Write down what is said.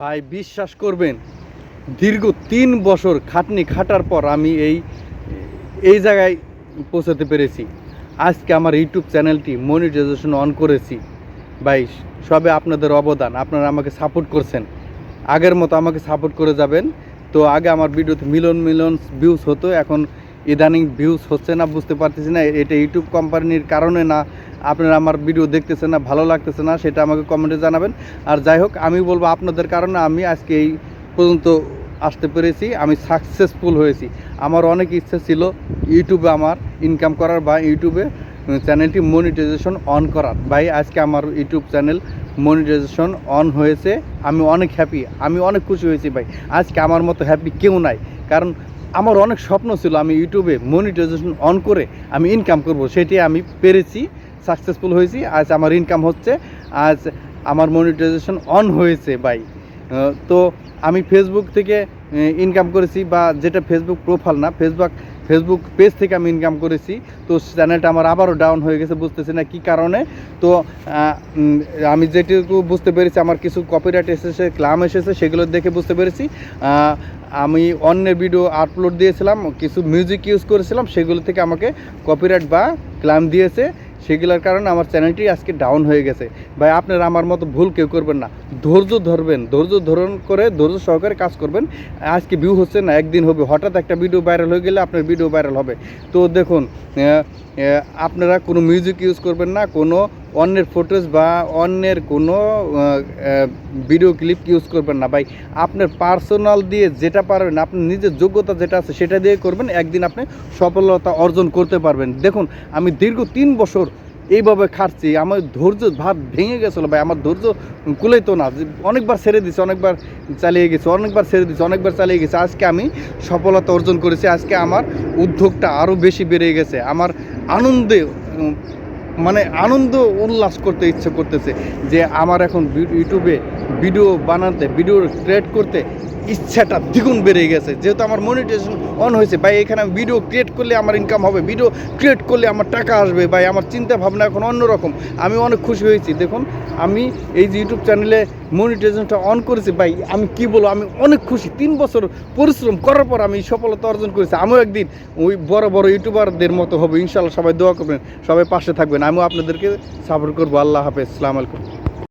ভাই, বিশ্বাস করবেন, দীর্ঘ তিন বছর খাটনি খাটার পর আমি এই এই জায়গায় পৌঁছাতে পেরেছি। আজকে আমার ইউটিউব চ্যানেলটি মনিটাইজেশন অন করেছি। ভাই, সবে আপনাদের অবদান, আপনারা আমাকে সাপোর্ট করছেন। আগের মতো আমাকে সাপোর্ট করে যাবেন। তো আগে আমার ভিডিওতে মিলন মিলন ভিউজ হতো, এখন ইদানিং ভিউজ হচ্ছে না, বুঝতে পারতেছি না, এটা ইউটিউব কোম্পানির কারণে না, আপনারা আমার ভিডিও দেখতেছেন না, ভালো লাগতেছে না, সেটা আমাকে কমেন্টে জানাবেন। আর যাই হোক, আমি বলব আপনাদের কারণে আমি আজকে এই পর্যন্ত আসতে পেরেছি, আমি সাকসেসফুল হয়েছি। আমার অনেক ইচ্ছা ছিল ইউটিউবে আমার ইনকাম করার বা ইউটিউবে চ্যানেলটি মনিটাইজেশন অন করার। ভাই, আজকে আমার ইউটিউব চ্যানেল মনিটাইজেশন অন হয়েছে, আমি অনেক হ্যাপি আমি অনেক খুশি হয়েছি ভাই। আজকে আমার মতো হ্যাপি কেউ নাই, কারণ আমার অনেক স্বপ্ন ছিল আমি ইউটিউবে মনিটাইজেশন অন করে আমি ইনকাম করব, সেটি আমি পেরেছি সাকসেসফুল হয়েছি। আজ আমার ইনকাম হচ্ছে, আজ আমার মনিটাইজেশন অন হয়েছে বাই তো আমি ফেসবুক থেকে ইনকাম করেছি বা যেটা ফেসবুক প্রোফাইল না ফেসবুক ফেসবুক পেজ থেকে আমি ইনকাম করেছি। তো চ্যানেলটা আমার আবারও ডাউন হয়ে গেছে, বুঝতেছি না কী কারণে। তো আমি যেটুকু বুঝতে পেরেছি, আমার কিছু কপিরাইট এসেছে ক্লাম এসেছে, সেগুলো দেখে বুঝতে পেরেছি। আমি অন্যের ভিডিও আপলোড দিয়েছিলাম, কিছু মিউজিক ইউজ করেছিলাম, সেগুলো থেকে আমাকে কপিরাইট বা ক্লাম দিয়েছে। সেগুলোর কারণে আমার চ্যানেলটি আজকে ডাউন হয়ে গেছে। ভাই, আপনারা আমার মতো ভুল কেউ করবেন না। ধৈর্য ধরবেন, ধৈর্য ধরন করে ধৈর্য সহকারে কাজ করবেন। আজকে ভিউ হচ্ছে না, একদিন হবে। হঠাৎ একটা ভিডিও ভাইরাল হয়ে গেলে আপনার ভিডিও ভাইরাল হবে। তো দেখুন আপনারা কোনো মিউজিক ইউজ করবেন না, কোনো অন্যের ফটোজ বা অন্যের কোনো ভিডিও ক্লিপ ইউজ করবেন না। ভাই, আপনার পার্সোনাল দিয়ে যেটা পারবেন, আপনার নিজের যোগ্যতা যেটা আছে সেটা দিয়ে করবেন, একদিন আপনি সফলতা অর্জন করতে পারবেন। দেখুন, আমি দীর্ঘ তিন বছর এইভাবে খাটছি, আমার ধৈর্য ভাব ভেঙে গেছিল, ভাই, আমার ধৈর্য কুলেই তো না অনেকবার ছেড়ে দিছি, অনেকবার চালিয়ে গেছে, অনেকবার ছেড়ে দিছি, অনেকবার চালিয়ে গেছে। আজকে আমি সফলতা অর্জন করেছি, আজকে আমার উদ্যোগটা আরও বেশি বেড়ে গেছে। আমার আনন্দে মানে আনন্দ উল্লাস করতে ইচ্ছে করতেছে যে আমার এখন ইউটিউবে ভিডিও বানাতে ভিডিও ক্রিয়েট করতে ইচ্ছাটা দ্বিগুণ বেড়ে গেছে। যেহেতু আমার মনিটাইজেশন অন হয়েছে, ভাই, এখানে আমি ভিডিও ক্রিয়েট করলে আমার ইনকাম হবে ভিডিও ক্রিয়েট করলে আমার টাকা আসবে, ভাই, আমার চিন্তা ভাবনা এখন অন্যরকম। আমি অনেক খুশি হয়েছি। দেখুন, আমি এই যে ইউটিউব চ্যানেলে মনিটাইজেশনটা অন করেছি, ভাই, আমি কি বলব, আমি অনেক খুশি। তিন বছর পরিশ্রম করার পর আমি সফলতা অর্জন করেছি। আমিও একদিন ওই বড় বড় ইউটিউবারদের মতো হবে। ইনশাল্লাহ সবাই দোয়া করবেন, সবাই পাশে থাকবেন। আমিও আপনাদেরকে সাপোর্ট করব। আল্লাহ হাফেজ। সালাম আলাইকুম।